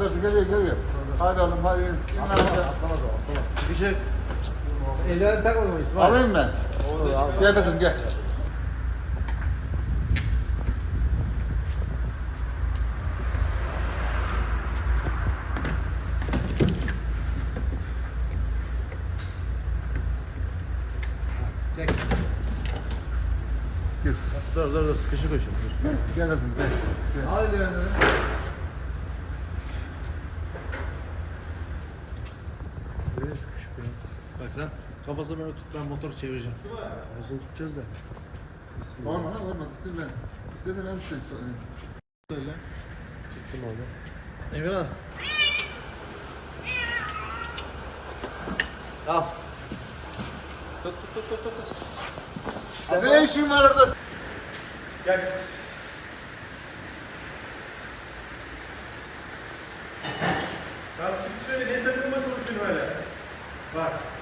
dur geliyor geliyor. Hadi oğlum hadi. Atlamaz atlamaz atlamaz. Sıkışık. Ellerini takmadım İsmail. Alayım ben. Gel kızım gel. Çek. Dur dur dur sıkışık dur. Gel, kızım gel. gel. Al eldivenleri. Nereye sıkışık ya? Bak sen kafasını böyle tut ben motoru çevireceğim. Kafasını tutacağız da. Olma lan olma. Dur ben. İstersen ben söyleyeyim. Söyle. Tuttum orada. Emirhan. Al. Tut tut tut tut tut. Ne işin var orada? Gel kızım. Tamam çık dışarı. Ne sakınma Bye.